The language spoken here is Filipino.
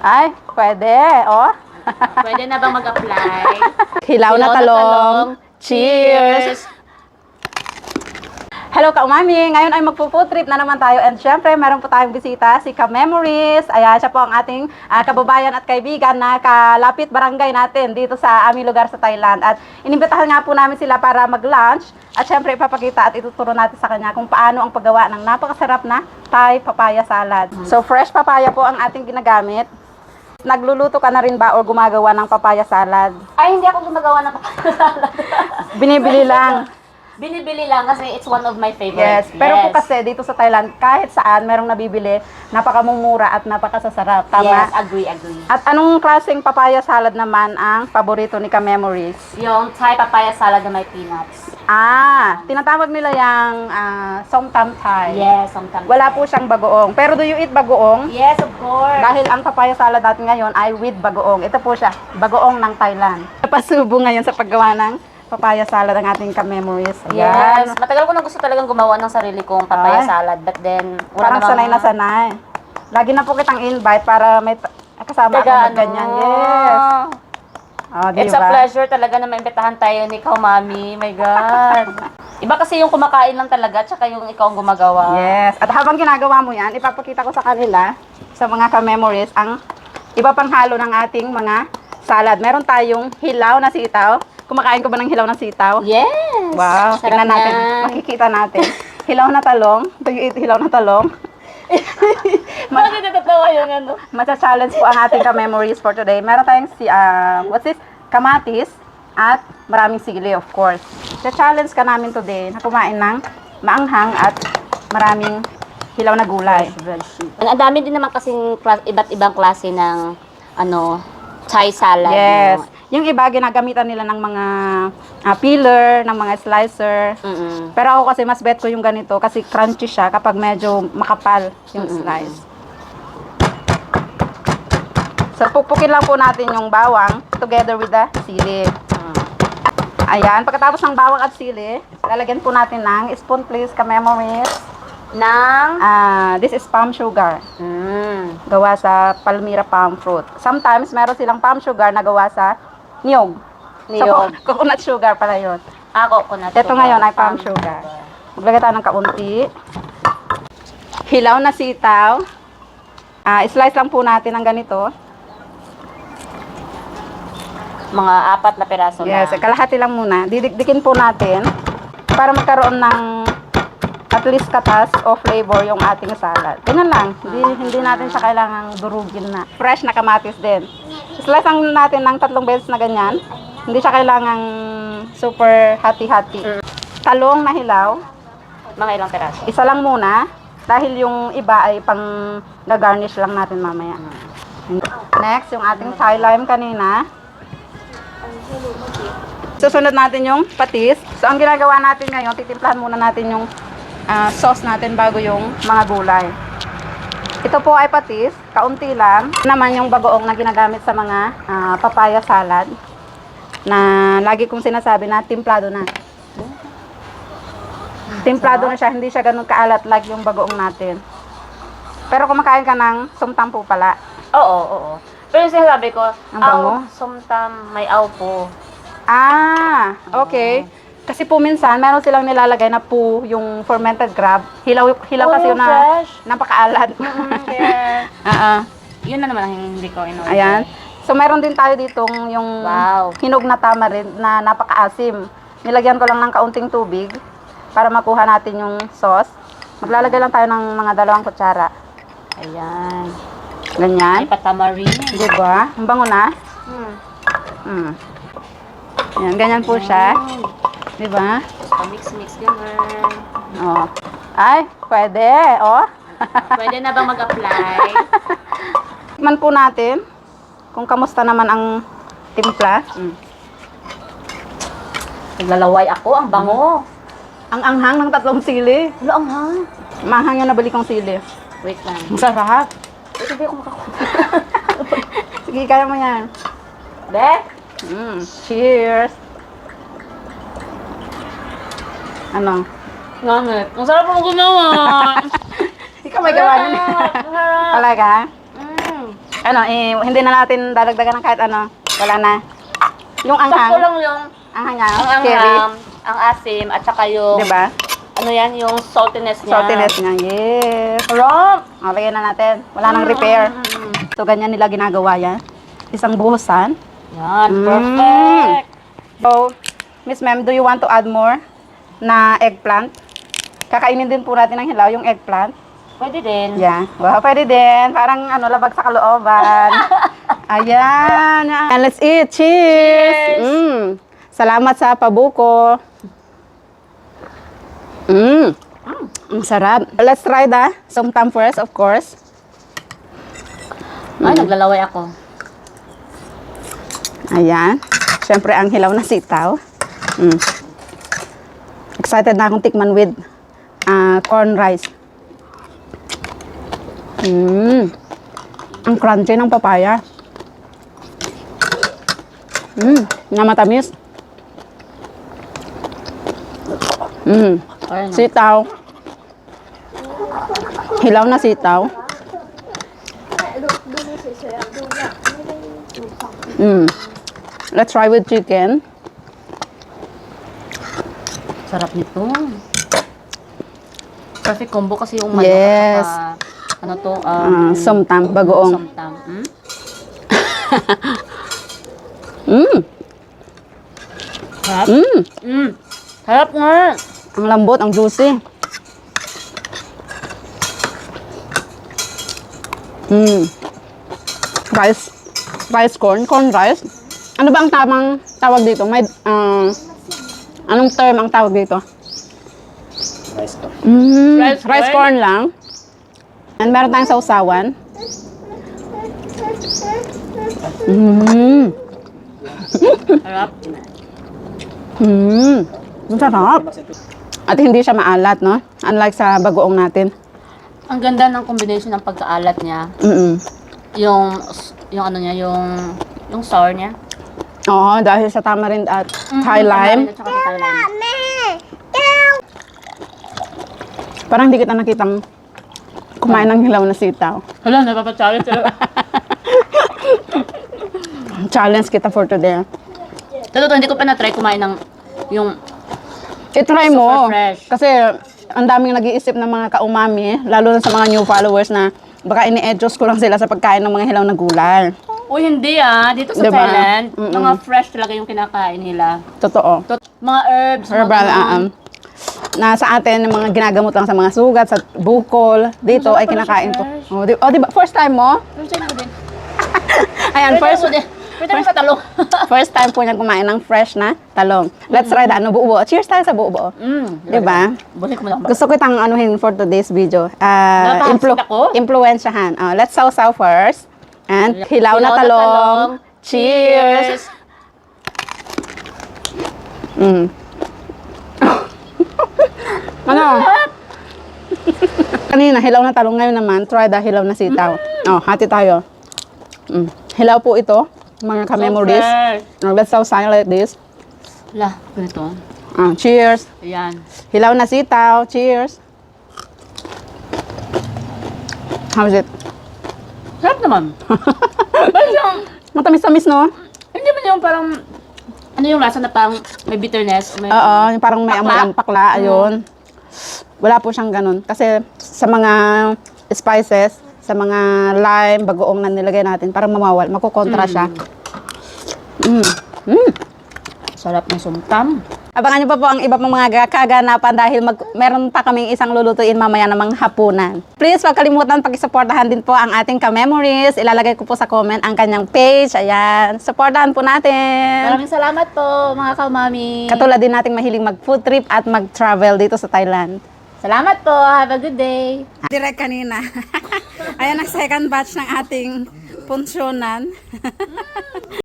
Ay, pwede. Oh. Pwede na bang mag-apply? Hilaw Hilaw na talong. talong. Cheers! Hello ka-umami! Ngayon ay magpo-food trip na naman tayo and syempre meron po tayong bisita si Ka-Memories. Ayan, siya po ang ating ah, kababayan at kaibigan na kalapit barangay natin dito sa aming lugar sa Thailand. At inimbitahan nga po namin sila para mag-lunch at syempre ipapakita at ituturo natin sa kanya kung paano ang paggawa ng napakasarap na Thai papaya salad. So fresh papaya po ang ating ginagamit. Nagluluto ka na rin ba o gumagawa ng papaya salad? Ay, hindi ako gumagawa ng salad. Binibili lang. Binibili lang kasi it's one of my Yes, favorites. pero po kasi dito sa Thailand, kahit saan merong nabibili, napakamumura at napakasasarap. Tama? Yes, agree, agree. At anong klaseng papaya salad naman ang paborito ni Ka-Memories? Yung Thai papaya salad na may peanuts. Ah, tinatawag nila yung ah, somtam Thai. Yes, sometimes. Wala po siyang bagoong. Pero do you eat bagoong? Yes, of course. Dahil ang papaya salad natin ngayon ay with bagoong. Ito po siya, bagoong ng Thailand. Napasubo ngayon sa paggawa ng papaya salad ang ating Ka-Memories. Yes. Ayan. Matagal ko na gusto talagang gumawa ng sarili kong papaya Ay. salad. But then, wala Parang namang- sanay na sanay. Lagi na po kitang invite para may ta- kasama ako Taga, ano, ganyan. Yes. Oh, di It's a ba? pleasure talaga na maimbitahan tayo ni Ikaw, Mami. My God. Iba kasi yung kumakain lang talaga, tsaka yung ikaw ang gumagawa. Yes. At habang ginagawa mo yan, ipapakita ko sa kanila, sa mga ka-memories, ang iba pang halo ng ating mga salad. Meron tayong hilaw na sitaw. Kumakain ko ba ng hilaw na sitaw? Yes! Wow. Sarap Tingnan natin. yan. Makikita natin. hilaw na talong. Do you eat hilaw na talong? Bakit natatawa yung ano? Matcha-challenge po ang ating ka-memories for today. Meron tayong si, ah, what's this? Kamatis at maraming sili, of course. The-challenge ka namin today na kumain ng maanghang at maraming hilaw na gulay. Ang dami din naman kasing klas- iba't ibang klase ng ano, Thai salad. Yes. no? Yung iba, ginagamitan nila ng mga ah, peeler, ng mga slicer. Mm-mm. Pero ako kasi mas bet ko yung ganito kasi crunchy siya kapag medyo makapal yung slice. So, pupukin lang po natin yung bawang together with the sili. Mm. Ayan, pagkatapos ng bawang at sili, lalagyan po natin ng spoon please, ka-memories. Ng Ah, this is palm sugar. mm. Gawa sa Palmyra palm fruit. Sometimes, meron silang palm sugar na gawa sa niyog. So, Niyog. co- coconut sugar pala yun. Ah, coconut Ito sugar. ngayon ay palm sugar. Maglagay tayo ng kaunti. Hilaw na sitaw. Ah, slice lang po natin ng ganito. Mga apat na peraso Yes, na. kalahati lang muna. Didikdikin po natin para magkaroon ng at least katas o flavor yung ating salad. Ganyan lang. Hindi, hindi natin siya kailangang durugin na. Fresh na kamatis din. Slice lang natin ng tatlong beses na ganyan. Hindi siya kailangang super hati-hati. Talong na hilaw. Mga ilang peraso. Isa lang muna. Dahil yung iba ay pang gagarnish lang natin mamaya. Next, yung ating Thai lime kanina. Susunod natin yung patis. So, ang ginagawa natin ngayon, titimplahan muna natin yung ah, sauce natin bago yung mga gulay. Ito po ay patis, kaunti lang. Naman yung bagoong na ginagamit sa mga ah, papaya salad na lagi kong sinasabi na timplado na. Timplado na siya, hindi siya ganun kaalat like yung bagoong natin. Pero kumakain ka ng sumtampo pala. Oo, oo. Pero yung sinasabi ko, Ang bango? aw, somtam, may aw po. Ah, okay. Kasi po minsan, meron silang nilalagay na po yung fermented crab. Hilaw, hilaw kasi Oh, yun na fresh. napakaalat. Yes. Oo. Yun na naman ang hindi ko in Ayan. So, meron din tayo ditong yung Wow. hinog na tamarin na napakaasim. Nilagyan ko lang ng kaunting tubig para makuha natin yung sauce. Maglalagay lang tayo ng mga dalawang kutsara. Ayan. Ganyan. Ay, patamarin. Di ba? Ang bango na. Hmm. Mm. Yan, ganyan po siya. Di ba? Mix-mix ganun. Oh. Ay, pwede. Oh. Pwede na bang mag-apply? Tikman po natin kung kamusta naman ang timpla. Mm. Naglalaway ako, ang bango. Ang anghang ng tatlong sili. Wala ang hang. Mahang yung nabili kong sili. Wait lang. Masarap. Ito ba ako makakuha? Sige, kaya mo yan. Be? Mm. Cheers. Ano? Ngamit. Ang sarap mo gumawa. Ikaw may gawa. Sarap. Talaga? Mm. ano, eh, hindi na natin dadagdagan ng kahit ano. Wala na. Yung Sakto anghang. lang yung Anghang niya. ang cherry. angham, ang asim, at saka yung, Diba? ano yan, yung saltiness niya. Saltiness niya. Yes. Sarap! O, lagyan na natin. Wala nang repair. Mm. So, ganyan nila ginagawa yan. Isang buhusan. Yan, Mm. perfect! So, Miss Ma'am, do you want to add more na eggplant? Kakainin din po natin ng hilaw yung eggplant. Pwede din. Yeah. Wow, pwede din. Parang ano, labag sa kalooban. Ayan. And let's eat. Cheers! Cheers! Mm. Salamat sa pabuko. Mm. Ang sarap. Let's try the somtam first, of course. Ay, naglalaway ako. Ayan. Siyempre, ang hilaw na sitaw. Mm. Excited na akong tikman with ah, corn rice. Mm. Ang crunchy ng papaya. Mm. Na matamis. Mm. Ayun. Sitaw. Hilaw na sitaw. Mm. Let's try with chicken. Sarap nito. Perfect combo kasi yung manok Yes. at saka, ano to, um, somtam, bagoong. somtam. Hmm? Mm. Sarap? Mm. Mm. Sarap nga! Ang lambot, ang juicy. Mm. Rice. Rice corn. Corn rice. Ano ba ang tamang tawag dito? May, ah, anong term ang tawag dito? Rice to. Mm, Rice rice, corn? corn lang. And meron tayong sausawan. Mm. Sarap. Mm. Ang sarap. At hindi siya maalat, no? Unlike sa bagoong natin. Ang ganda ng combination ng pagkaalat niya. Mm Yung, yung ano niya, yung, yung sour niya. Oo, dahil sa tamarind at Thai Mhm, lime. At saka sa Thai lime. Parang hindi kita nakitang kumain ng hilaw na sitaw. Hala, napapachalit sila. Challenge kita for today. Totoo, hindi ko pa na-try kumain ng yung I-try mo. Super fresh. Kasi ang daming nag-iisip ng mga kaumami, lalo na sa mga new followers na baka ini-edjos ko lang sila sa pagkain ng mga hilaw na gulay. Uy, hindi ah. Dito sa Diba? Thailand, Mm-mm. mga fresh talaga yung kinakain nila. Totoo. Tot- mga herbs, Herbal, mga um, na sa atin, yung mga ginagamot lang sa mga sugat, sa bukol, dito ay kinakain fresh. Oh, di, oh, diba? First time mo? Ko din. Ayan, first, First time ko din. Sa talong. first time po niya kumain ng fresh na talong. Let's try the ano, buo-buo. Cheers tayo sa buo-buo. mm, Diba? Bulik mo lang ba? Gusto ko itang anuhin for today's video. Uh, Napahasit ako? Impluensyahan. Oh, let's sausaw first. And hilaw, na talong. Cheers! Mm. ano? Kanina, hilaw na talong. Ngayon naman, try the hilaw na sitaw. Oh, hati tayo. Mm. Hilaw po ito, mga ka-memories. Oh, let's sausaw like this. Lah, ganito. Ah, cheers. Ayan. Hilaw na sitaw. Cheers. How is it? Sarap naman. Parang yung, Matamis-tamis, no? hindi man yung parang, ano yung lasa na parang may bitterness. May, Oo, yung parang may Pakla. amoy ang pakla, ayun. Wala po siyang ganun. Kasi sa mga spices, sa mga lime, bagoong na nilagay natin, parang mamawal, makukontra siya. Mm. Mm. Sarap ng sumtam. Abangan niyo pa po ang iba pang mga kaganapan dahil mag, meron pa kaming isang lulutuin mamaya namang hapunan. Please, wag kalimutan pag-supportahan din po ang ating ka-memories. Ilalagay ko po sa comment ang kanyang page. Ayan, supportahan po natin. Maraming salamat po, mga kamami. Katulad din nating mahiling mag-food trip at mag-travel dito sa Thailand. Salamat po. Have a good day. Direct kanina. Ayan ang second batch ng ating punsyonan.